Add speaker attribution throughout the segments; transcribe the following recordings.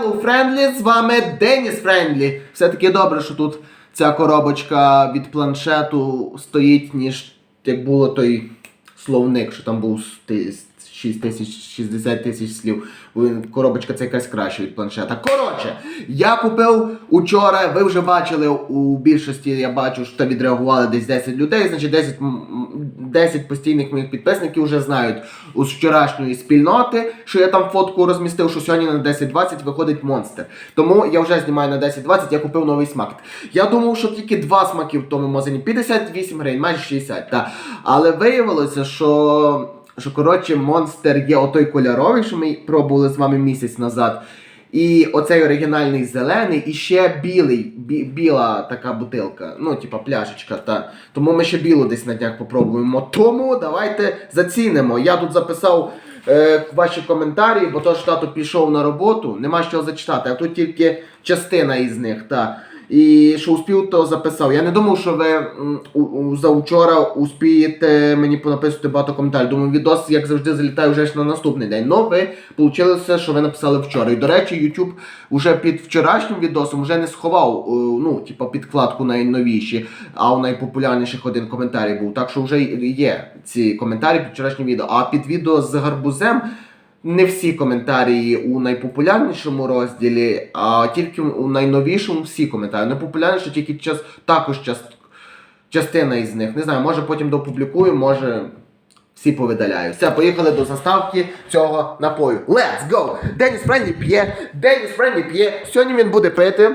Speaker 1: Hello Friendly, з вами Деніс Френдлі. Все-таки добре, що тут ця коробочка від планшету стоїть, ніж як було той словник, що там був 6 тисяч, 60 тисяч слів. Коробочка це якась краща від планшета. Коротше, я купив учора, ви вже бачили у більшості, я бачу, що відреагували десь 10 людей, значить 10, м, м, 10 постійних моїх підписників вже знають з вчорашньої спільноти, що я там фотку розмістив, що сьогодні на 10.20 виходить монстр. Тому я вже знімаю на 10.20, я купив новий смак. Я думав, що тільки два смаки в тому магазині 58 гривень, майже 60, так. Але виявилося, що, що коротше, монстр є отой кольоровий, що ми пробували з вами місяць назад. І оцей оригінальний зелений, і ще білий, бі- біла така бутилка, ну, типа пляшечка. Та. Тому ми ще білу десь на днях попробуємо. Тому давайте зацінимо. Я тут записав е, ваші коментарі, бо то ж тато пішов на роботу, нема що зачитати, а тут тільки частина із них. Та. І що успів, то записав. Я не думав, що ви м, у, у, за вчора успієте мені понаписати багато коментарів. Думаю, відос, як завжди, залітає вже ж на наступний день. Но ви вийшло, що ви написали вчора. І до речі, YouTube уже під вчорашнім відосом вже не сховав, ну, типа, підкладку найновіші, а у найпопулярніших один коментарій був. Так що вже є ці коментарі під вчорашнім відео. А під відео з гарбузем. Не всі коментарі у найпопулярнішому розділі, а тільки у найновішому всі коментарі. Найпопулярніше тільки час, також час, частина із них. Не знаю, може потім допублікую, може всі повидаляю. Все, поїхали до заставки цього напою. Let's go! Деніс Френні п'є, Деніс Френні п'є. Сьогодні він буде пити.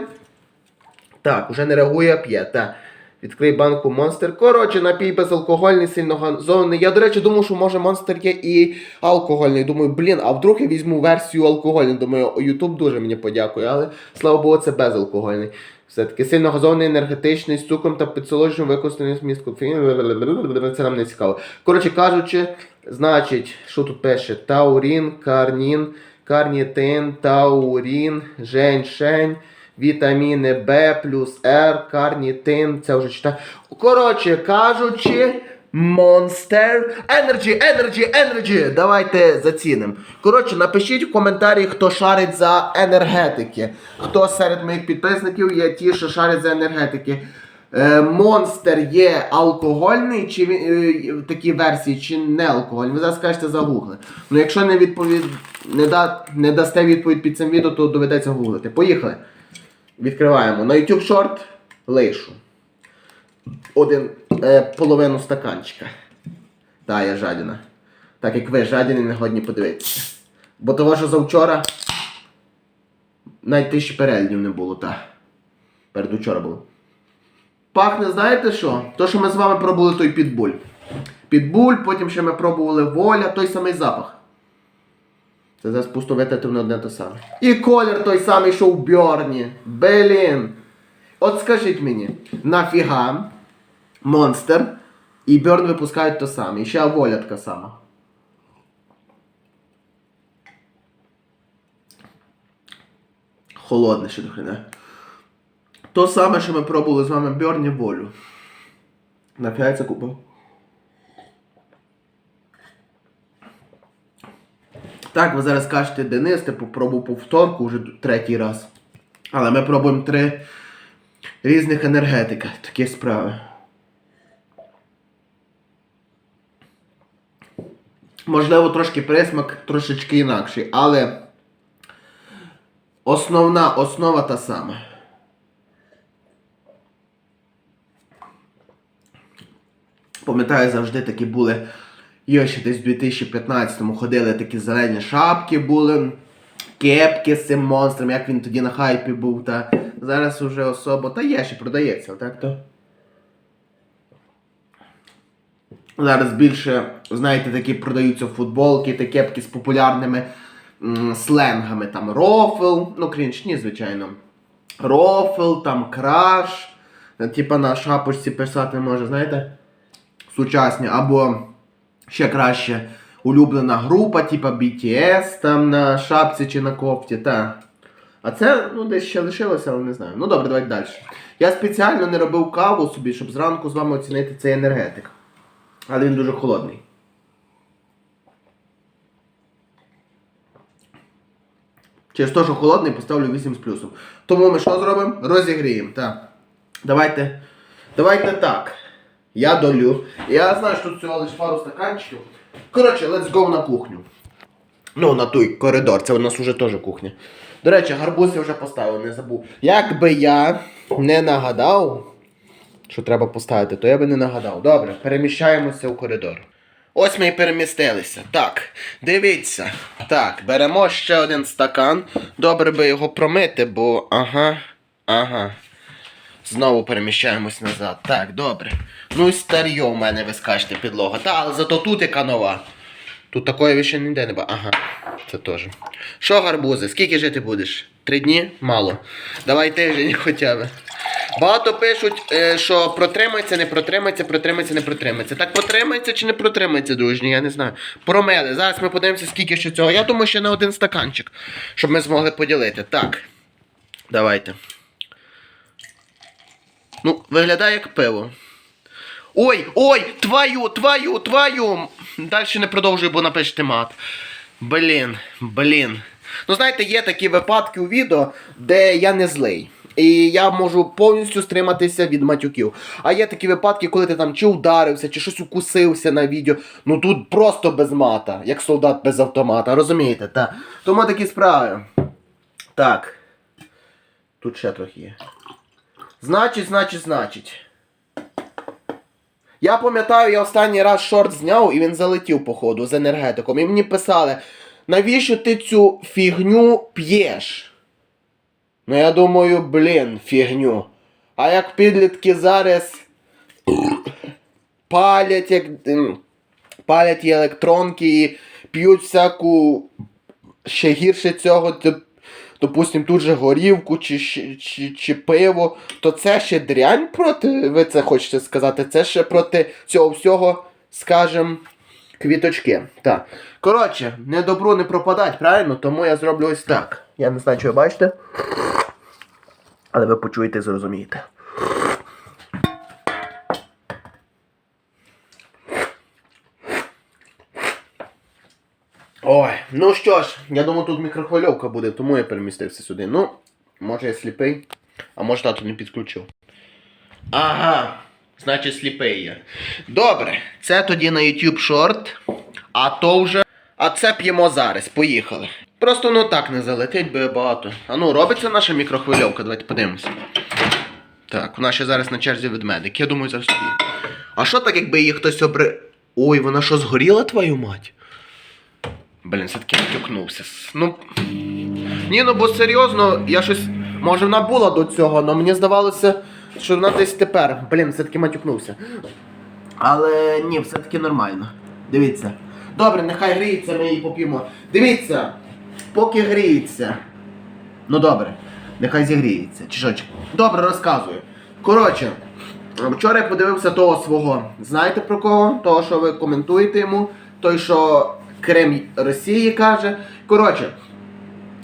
Speaker 1: Так, уже не реагує, п'є. Так. Відкрий банку Монстер. Коротше, напій безалкогольний, сильно газований. Я, до речі, думав, що може Монстер є і алкогольний. Думаю, блін, а вдруг я візьму версію алкогольну. Думаю, Ютуб дуже мені подякує, але слава Богу, це безалкогольний. Все-таки сильно газований, енергетичний, з цукром та підсолодженням використаний зміст кофеїну. Це нам не цікаво. Коротше кажучи, значить, що тут пише? Таурін, карнін, карнітин, таурін, женьшень. Вітаміни Б плюс Р, карнітин, це вже читаю. Коротше кажучи, Monster Energy, Energy, Energy. Давайте зацінимо. Коротше, напишіть в коментарі, хто шарить за енергетики. Хто серед моїх підписників є ті, що шарять за енергетики. Е, Монстер є алкогольний, чи е, в такій версії, чи не алкогольний. Ви зараз скажете загугли. Ну якщо не відповід, не, да, не дасте відповідь під цим відео, то доведеться гуглити. Поїхали. Відкриваємо. На YouTube Short лишу. Один е, половину стаканчика. Та, я жадіна. Так як ви жадіни не годні подивитися. Бо того, що завчора навіть тисячі переглядів не було, та. Передучора було. Пахне, знаєте що? То, що ми з вами пробували той підбуль. Підбуль, потім ще ми пробували воля, той самий запах. Це зараз пусто витратив одне те саме. І колір той самий, що в Бьорні. Блін. От скажіть мені, нафіга Монстер і Бьорн випускають то саме. І ще воля така сама. Холодне ще до хрена. То саме, що ми пробували з вами Бьорні волю. Нафіга я це купив. Так, ви зараз кажете, Денис, ти попробував повторку вже третій раз. Але ми пробуємо три різних енергетика. Такі справи. Можливо, трошки присмак трошечки інакший, але основна основа та сама. Пам'ятаю, завжди такі були. Йо, ще десь в 2015-му ходили такі зелені шапки були, кепки з цим монстром, як він тоді на хайпі був. Та зараз уже особо. Та є, ще продається, так то. Зараз більше, знаєте, такі продаються футболки та кепки з популярними м, сленгами. Там рофл, ну крінж, ні, звичайно. Рофл, там краш. Типа на шапочці писати може, знаєте? Сучасні, або ще краще улюблена група, типа BTS там на шапці чи на кофті, та. А це, ну, десь ще лишилося, але не знаю. Ну добре, давайте далі. Я спеціально не робив каву собі, щоб зранку з вами оцінити цей енергетик. Але він дуже холодний. Через те, що холодний, поставлю 8 з плюсом. Тому ми що зробимо? Розігріємо. Так. Давайте. Давайте так. Я долю. Я знаю, що тут всього лише пару стаканчиків. Коротше, let's go на кухню. Ну, на той коридор, це у нас уже теж кухня. До речі, гарбуз я вже поставив, не забув. Якби я не нагадав, що треба поставити, то я би не нагадав. Добре, переміщаємося у коридор. Ось ми і перемістилися. Так, дивіться. Так, беремо ще один стакан. Добре би його промити, бо ага, ага. Знову переміщаємось назад. Так, добре. Ну і старьо в мене ви скажете підлога. Та, але зато тут яка нова. Тут такої ви ще ніде не ба. Ага, це теж. Що, гарбузи, скільки жити будеш? Три дні? Мало. Давай тиждень хоча б. Багато пишуть, е, що протримається, не протримається, протримається, не протримається. Так протримається чи не протримається, дружні, я не знаю. Промели. Зараз ми подивимося, скільки ще цього. Я думаю, ще на один стаканчик, щоб ми змогли поділити. Так. Давайте. Ну, виглядає як пиво. Ой, ой, твою, твою, твою. Далі не продовжую, бо напишете мат. Блін, блін. Ну, знаєте, є такі випадки у відео, де я не злий. І я можу повністю стриматися від матюків. А є такі випадки, коли ти там чи ударився, чи щось укусився на відео. Ну тут просто без мата, як солдат без автомата, розумієте? Та. Тому такі справи. Так. Тут ще трохи є. Значить, значить, значить. Я пам'ятаю, я останній раз шорт зняв і він залетів, походу, з енергетиком. І мені писали, навіщо ти цю фігню п'єш? Ну я думаю, блін, фігню. А як підлітки зараз палять, як палять і електронки і п'ють всяку ще гірше цього, тип, допустим, тут же горівку чи, чи, чи, чи пиво, то це ще дрянь проти, ви це хочете сказати, це ще проти цього всього, скажем, квіточки. Так. Коротше, не добру не пропадать, правильно? Тому я зроблю ось так. Я не знаю, чи ви бачите. Але ви почуєте і зрозумієте. Ну що ж, я думаю, тут мікрохвильовка буде, тому я перемістився сюди. Ну, може я сліпий, а може тато не підключив. Ага, значить сліпий я. Добре, це тоді на YouTube шорт, а то вже. А це п'ємо зараз, поїхали. Просто ну так не залетить, бо багато. А ну, робиться наша мікрохвильовка, давайте подивимося. Так, вона ще зараз на черзі ведмедик. Я думаю, зараз. А що так, якби її хтось обри. Ой, вона що згоріла, твою мать? Блін, все-таки натюкнувся. Ну. Ні, ну бо серйозно, я щось. Може вона була до цього, але мені здавалося, що вона десь тепер. Блін, все-таки матюкнувся. Але ні, все-таки нормально. Дивіться. Добре, нехай гріється, ми її поп'ємо. Дивіться, поки гріється. Ну добре, нехай зігріється. Чи Добре, розказую. Коротше, вчора я подивився того свого. Знаєте про кого? Того, що ви коментуєте йому, той, що Крим Росії каже. Коротше,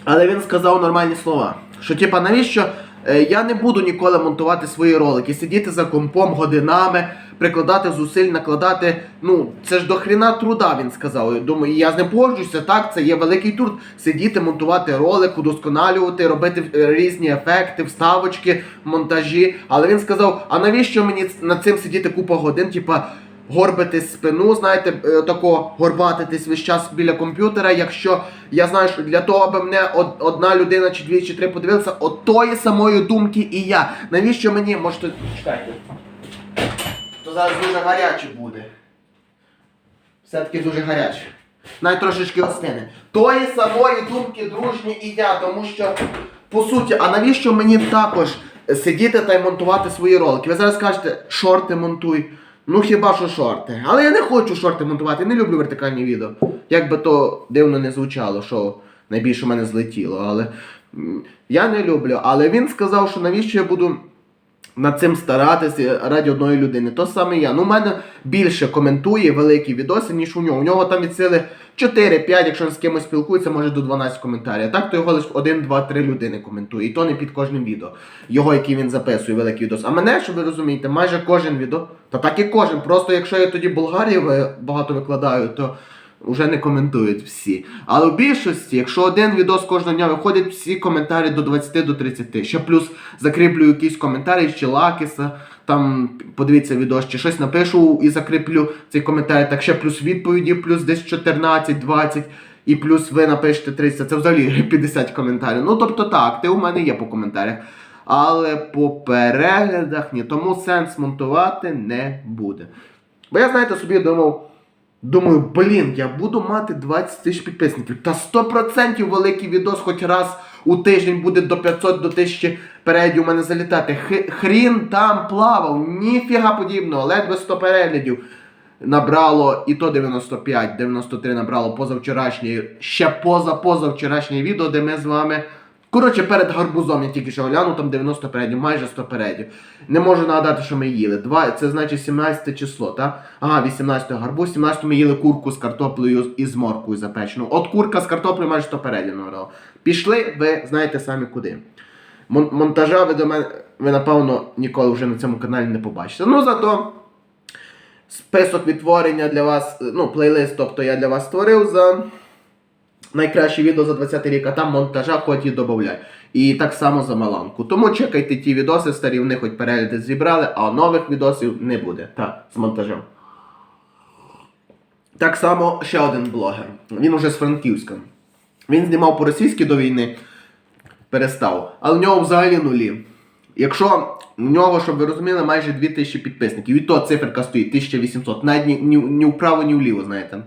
Speaker 1: але він сказав нормальні слова. Що, типа, навіщо е, я не буду ніколи монтувати свої ролики, сидіти за компом годинами, прикладати зусиль, накладати. Ну, це ж до хріна труда, він сказав. Думаю, я з ним погоджуюся, так, це є великий труд. Сидіти, монтувати ролик, удосконалювати, робити е, різні ефекти, вставочки, монтажі. Але він сказав: а навіщо мені над цим сидіти купа годин, типа горбитись спину, знаєте, е, тако горбатитись весь час біля комп'ютера, якщо я знаю, що для того, аби мене одна людина чи дві чи три подивилися, от тої самої думки і я. Навіщо мені, можете, чекайте. То зараз дуже гаряче буде. Все-таки дуже гаряче. Навіть трошечки остине. Тої самої думки дружні і я, тому що, по суті, а навіщо мені також сидіти та й монтувати свої ролики? Ви зараз кажете, шорти монтуй. Ну хіба що шорти. Але я не хочу шорти монтувати, не люблю вертикальні відео. Як би то дивно не звучало, що найбільше в мене злетіло. Але я не люблю. Але він сказав, що навіщо я буду над цим старатися раді одної людини. То саме я. Ну, у мене більше коментує великі відоси, ніж у нього. У нього там від сили 4-5, якщо він з кимось спілкується, може до 12 коментарів. А так то його лише 1, 2, 3 людини коментує. І то не під кожним відео. Його, який він записує, великий відос. А мене, щоб ви розумієте, майже кожен відео. Та так і кожен. Просто якщо я тоді Болгарії багато викладаю, то вже не коментують всі. Але в більшості, якщо один відос кожного дня виходить, всі коментарі до 20 до 30. Ще плюс закріплю якісь коментарі, чи лакіса, там подивіться відос, чи щось напишу і закріплю цей коментар. Так ще плюс відповіді, плюс десь 14, 20. І плюс ви напишете 30, це взагалі 50 коментарів. Ну тобто так, ти у мене є по коментарях. Але по переглядах ні, тому сенс монтувати не буде. Бо я, знаєте, собі думав, думаю, блін, я буду мати 20 тисяч підписників. Та 100% великий відос хоч раз у тиждень буде до 500 до 1000 переглядів у мене залітати. Хрін там плавав, ніфіга подібного, ледве 100 переглядів набрало, і то 95, 93 набрало позавчорашнє, ще поза позавчорашнє відео, де ми з вами. Коротше, перед гарбузом я тільки що глянув, там 90 передів, майже 100 передів. Не можу нагадати, що ми їли. Два, це значить 17 число, так? Ага, 18 гарбуз, 17 ми їли курку з картоплею і з морквою запечену. От курка з картоплею майже 100 передів набрала. Пішли, ви знаєте самі куди. Мон- монтажа ви до мене, ви напевно ніколи вже на цьому каналі не побачите. Ну зато список відтворення для вас, ну, плейлист, тобто я для вас створив за найкраще відео за 20 рік, а там монтажа хоч і додавай. І так само за Маланку. Тому чекайте ті відоси старі, вони хоч перегляди зібрали, а нових відосів не буде. Так, з монтажем. Так само ще один блогер. Він уже з Франківська. Він знімав по-російськи до війни, перестав. Але в нього взагалі нулі. Якщо в нього, щоб ви розуміли, майже 2000 підписників. І то циферка стоїть 1800. Навіть ні, ні, ні вправо, ні вліво, знаєте.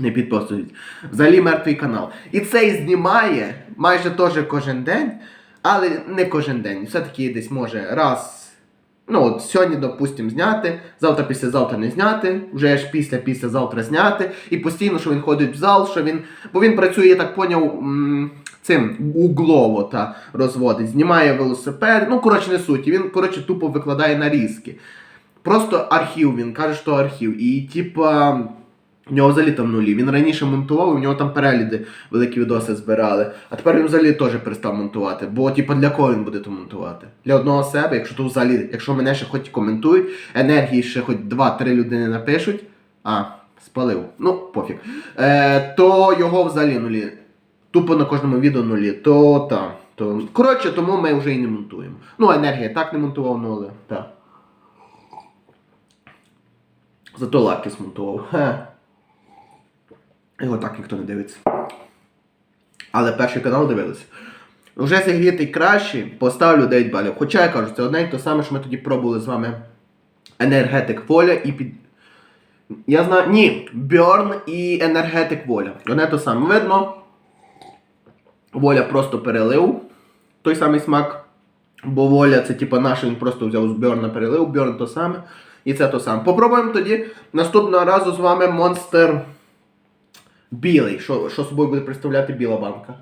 Speaker 1: Не підписують. Взагалі мертвий канал. І цей знімає майже теж кожен день, але не кожен день. Все-таки десь може раз. Ну, от сьогодні, допустимо, зняти, завтра післязавтра не зняти, вже аж після післязавтра зняти. І постійно, що він ходить в зал, що він. Бо він працює, я так поняв, цим углово та розводить, знімає велосипед. Ну, коротше, не суть. І Він, коротше, тупо викладає нарізки. Просто архів, він каже, що архів. І типа. В нього взагалі там нулі. Він раніше монтував, в нього там перегляди великі відоси збирали. А тепер він взагалі теж перестав монтувати. Бо, типу, для кого він буде то монтувати? Для одного себе, якщо то взагалі, якщо мене ще хоч коментують, енергії ще хоч 2-3 людини напишуть. А, спалив. Ну, пофіг. Е, то його взагалі нулі. Тупо на кожному відео нулі. То та. То... Коротше, тому ми вже і не монтуємо. Ну, енергія так не монтував, ну але так. Зато лаки смонтував. Його так ніхто не дивиться. Але перший канал дивилися. Вже зігрітий краще, поставлю 9 балів. Хоча я кажу, це одне і те саме, що ми тоді пробували з вами енергетик воля і під. Я знаю. Ні, Бьорн і енергетик воля. Одне те саме. Видно. Воля просто перелив той самий смак. Бо воля це типа наш, він просто взяв з Бьорна перелив, Бьорн то саме. І це то саме. Попробуємо тоді наступного разу з вами Монстер білий. Що, що собою буде представляти біла банка.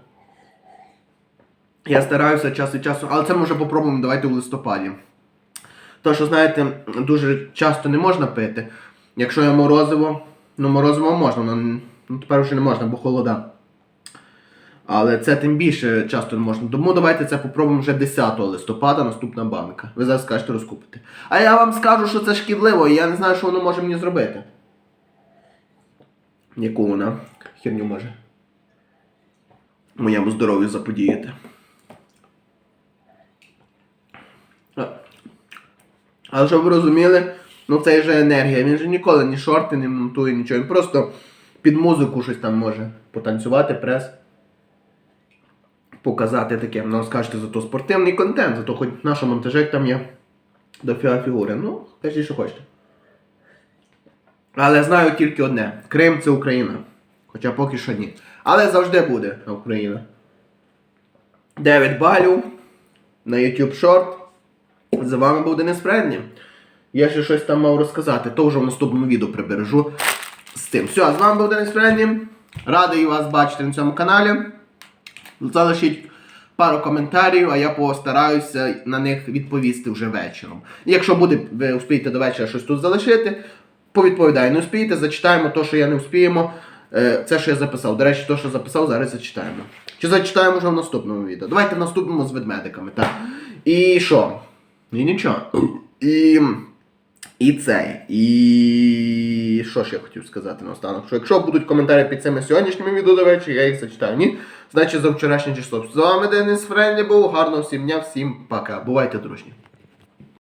Speaker 1: Я стараюся час від часу, але це ми вже попробуємо давайте у листопаді. То, що, знаєте, дуже часто не можна пити. Якщо є морозиво, ну морозиво можна, але ну, тепер вже не можна, бо холода. Але це тим більше часто не можна. Тому давайте це попробуємо вже 10 листопада, наступна банка. Ви зараз скажете розкупити. А я вам скажу, що це шкідливо, і я не знаю, що воно може мені зробити. Яку вона херню може моєму здоров'ю заподіяти. Але щоб ви розуміли, ну це вже енергія. Він же ніколи ні шорти не монтує, нічого. Він просто під музику щось там може потанцювати, прес. Показати таке. Ну, скажете, зато спортивний контент, зато хоч наш монтажик там є до фіга фігури. Ну, кажіть, що хочете. Але знаю тільки одне: Крим це Україна. Хоча поки що ні. Але завжди буде Україна. 9 балів на YouTube Short. З вами був Денис Фредні. Я ще щось там мав розказати, то вже в наступному відео прибережу з цим. Все, з вами був Денис Фредні. Радий вас бачити на цьому каналі. Залишіть пару коментарів, а я постараюся на них відповісти вже вечором. Якщо буде, ви успієте до вечора щось тут залишити, повідповідаю, не успієте, зачитаємо то, що я не успіємо. Е, Це, що я записав. До речі, то, що записав, зараз зачитаємо. Чи зачитаємо вже в наступному відео? Давайте в наступному з ведмедиками, так. І що? І нічого. І І цей. І що ж я хотів сказати наостанок? Що якщо будуть коментарі під цими сьогоднішніми відео, до речі, я їх зачитаю. Ні? Значить за вчорашнє число. З вами Денис Френлі був. Гарного всім дня, всім пока. Бувайте дружні.